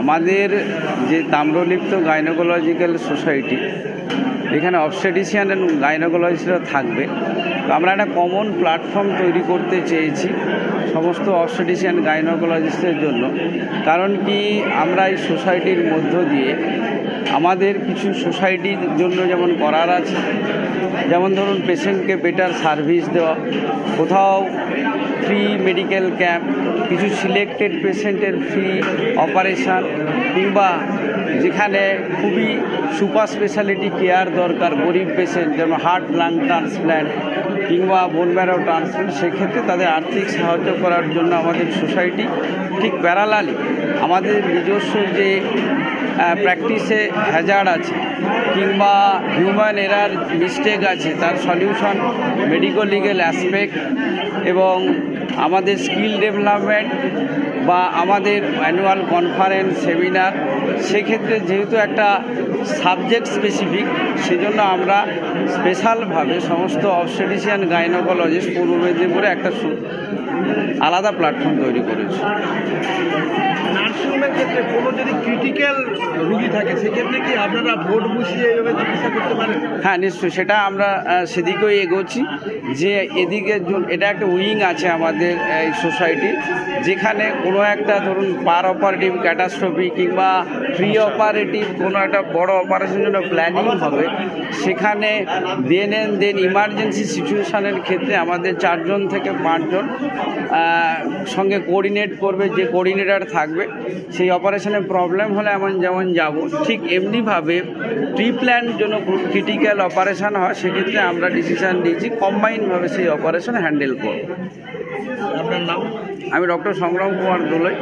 আমাদের যে Tamralipta gynaecological society, এখানে অবস্টেডিশিয়ান অ্যান্ড গাইনোকোলজিস্টরা থাকবে। তো আমরা একটা কমন প্ল্যাটফর্ম তৈরি করতে চেয়েছি সমস্ত অবস্টেডিশিয়ান গাইনোকোলজিস্টের জন্য। কারণ কি আমরা এই সোসাইটির মধ্য দিয়ে আমাদের কিছু সোসাইটির জন্য যেমন করার আছে, যেমন ধরুন পেশেন্টকে বেটার সার্ভিস দেওয়া, কোথাও ফ্রি মেডিকেল ক্যাম্প, কিছু সিলেক্টেড পেশেন্টের ফ্রি অপারেশান, কিংবা যেখানে খুবই সুপার স্পেশালিটি কেয়ার দরকার গরিব পেশেন্ট, যেমন হার্ট, লাং ট্রান্সপ্ল্যান্ট কিংবা বোন ম্যারো ট্রান্সপ্ল্যান্ট সেক্ষেত্রে তাদের আর্থিক সাহায্য করার জন্য আমাদের সোসাইটি ঠিক প্যারালালি আমাদের নিজস্ব যে প্র্যাকটিসে হ্যাজার্ড আছে, কিংবা হিউম্যান এরার মিস্টেক আছে, তার সলিউশন মেডিকো লিগেল অ্যাসপেক্ট এবং আমাদের স্কিল ডেভেলপমেন্ট বা আমাদের অ্যানুয়াল কনফারেন্স সেমিনার সেক্ষেত্রে যেহেতু একটা সাবজেক্ট স্পেসিফিক সেজন্য আমরা স্পেশালভাবে সমস্ত অবস্টেডিশিয়ান গাইনোকোলজিস্ট পূর্ব মেদিনীপুরে একটা আলাদা প্ল্যাটফর্ম তৈরি করেছি নার্সিংহোমের ক্ষেত্রে কোনো যদি ক্রিটিক্যাল থাকে, সেক্ষেত্রে কি আপনারা ভোট বসিয়ে চিকিৎসা করতে পারেন? হ্যাঁ নিশ্চয়ই, সেটা আমরা সেদিকেই এগোচ্ছি যে এদিকে এটা একটা উইং আছে আমাদের এই সোসাইটি যেখানে কোনো একটা ধরুন পার অপারেটিভ ক্যাটাস্ট্রফি কিংবা প্রি অপারেটিভ কোনো একটা বড় অপারেশনের জন্য প্ল্যানিং হবে, সেখানে দেন এন্ড দেন ইমার্জেন্সি সিচুয়েশানের ক্ষেত্রে আমাদের চারজন থেকে পাঁচজন সঙ্গে কোঅর্ডিনেট করবে, যে কোঅর্ডিনেটর থাকবে, সেই অপারেশনে প্রবলেম হলে এমন যেমন যাব ঠিক এমনিভাবে প্রি প্ল্যান জন্য ক্রিটিক্যাল অপারেশন হয় সেক্ষেত্রে আমরা ডিসিশন নিয়েছি কম্বাইনভাবে সেই অপারেশন হ্যান্ডেল করব। আপনার নাম? আমি ডক্টর সংগ্রাম কুমার দোলই